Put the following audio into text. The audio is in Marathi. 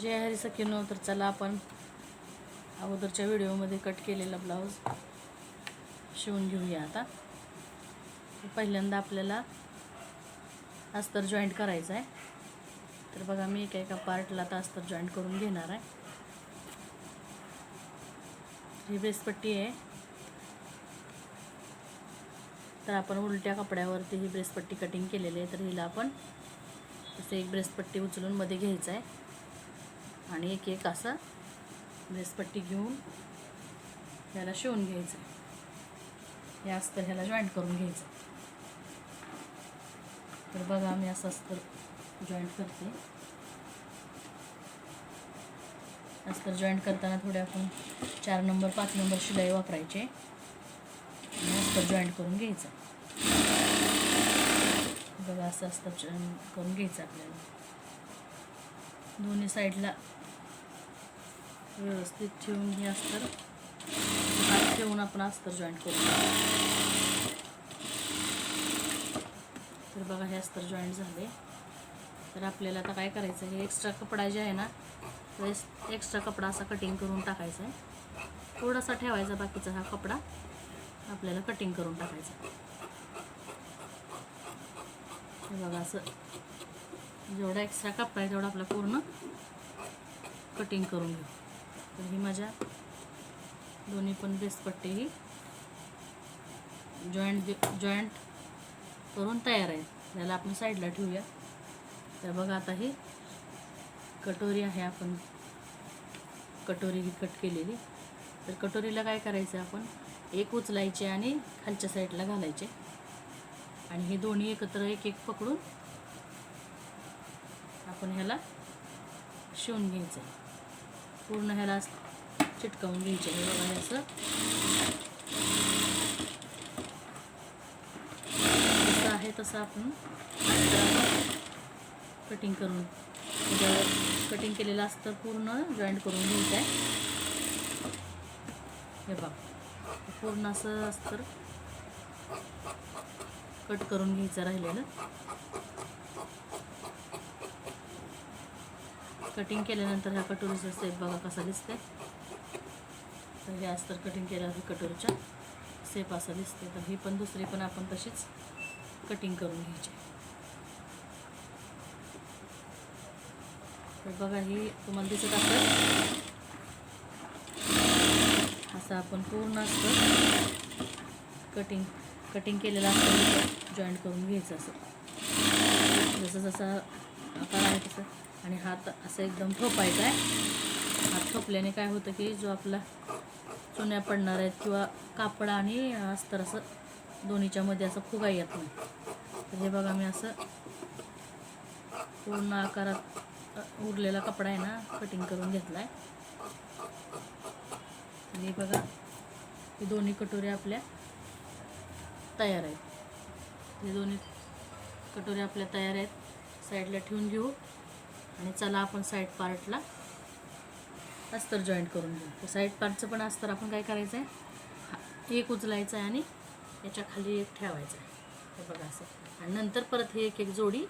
जय हरी सखीनो तर चला आपण अगोदरच्या व्हिडिओमध्ये कट केलेला ब्लाऊज शिवून घेऊया आता. पहिल्यांदा आपल्याला अस्तर जॉईंट करायचं आहे तर बघा मी एका एका पार्टला आता अस्तर जॉईंट करून घेणार आहे. ही ब्रेसपट्टी आहे. तर आपण उलट्या कपड्यावरती ही ब्रेसपट्टी कटिंग केलेली आहे. तर हिला आपण तसं एक ब्रेसपट्टी उचलून मध्ये घ्यायचं आहे आणि एक एक असं ब्रेसपट्टी घेऊन ह्याला शिवून घ्यायचं. हे अस्तर ह्याला जॉईंट करून घ्यायचं. तर बघा मी असं अस्तर जॉईंट करते. अस्तर जॉईंट करताना थोडे आपण चार नंबर पाच नंबर शिलाई वापरायचे. आणि अस्तर जॉईंट करून घ्यायचं. बघा असं अस्तर जॉईन करून घ्यायचं आपल्याला. दोन्ही साईडला व्यवस्थित ठेवून हे अस्तर. हात ठेवून आपण अस्तर जॉईंट करू. तर बघा हे अस्तर जॉईंट झाले. तर आपल्याला आता काय करायचं हे एक्स्ट्रा कपडा जे आहे ना तो एक्स्ट्रा कपडा असा कटिंग करून टाकायचा आहे थोडासा ठेवायचा बाकीचा हा कपडा आपल्याला कटिंग करून टाकायचा. बघा असं जेवढा एक्स्ट्रा कपडा आहे तेवढा आपला पूर्ण कटिंग करून घेऊ. तर ही माझ्या दोन्ही पण बेसपट्टी ही जॉईंट जॉईंट करून तयार आहे. त्याला आपण साईडला ठेवूया. तर बघा आता ही कटोरी आहे आपण कटोरी ही कट केलेली. तर कटोरीला काय करायचं आपण एक उचलायचे आणि खालच्या साईडला घालायचे. आणि हे दोन्ही एकत्र एक एक पकडून आपण ह्याला शिवून घ्यायचं. आहे पूर्ण ह्याला चिटकावून घ्यायचं आहे बघा हे असं जसं आहे तसं आपण कटिंग करून म्हणजे कटिंग केलेलं असतं पूर्ण जॉईंट करून घ्यायचं आहे. हे बघा पूर्ण असं असतं. कट करून घ्यायचं राहिलेलं. कटिंग केल्यानंतर ह्या कटोरीचा सेप बघा कसा दिसते तर हे अस्तर कटिंग केल्यावर कटोरीच्या सेप असा दिसते तर ही पण दुसरी पण आपण तशीच कटिंग करून घ्यायची तर बघा ही तुम्हाला दिसत असेल. असं आपण पूर्ण असतं कटिंग कटिंग केलेलं असतं जॉईंट करून घ्यायचं असं. जसं जसं आकार आहे तसं. आणि हात असं एकदम थोपायचा आहे. हात थोपल्याने काय होतं की जो आपला चुन्या पडणार आहेत किंवा कापड आणि अस्तर असं दोन्हीच्यामध्ये असं फुगा येत नाही. तर हे बघा मी असं पूर्ण आकारात उरलेला कपडा आहे ना कटिंग करून घेतला आहे आणि बघा हे दोन्ही कटोऱ्या आपल्या तयार आहेत. हे दोन्ही कटोऱ्या आपल्या तयार आहेत. साईडला ठेवून घेऊ. आणि चला आपण साईड पार्टला अस्तर जॉईंट करून घेऊ. तर साईड पार्टचं पण अस्तर आपण काय करायचं आहे हा- एक उचलायचं आहे आणि याच्या खाली एक ठेवायचं आहे हे बघा असं. आणि नंतर परत हे एक एक जोडी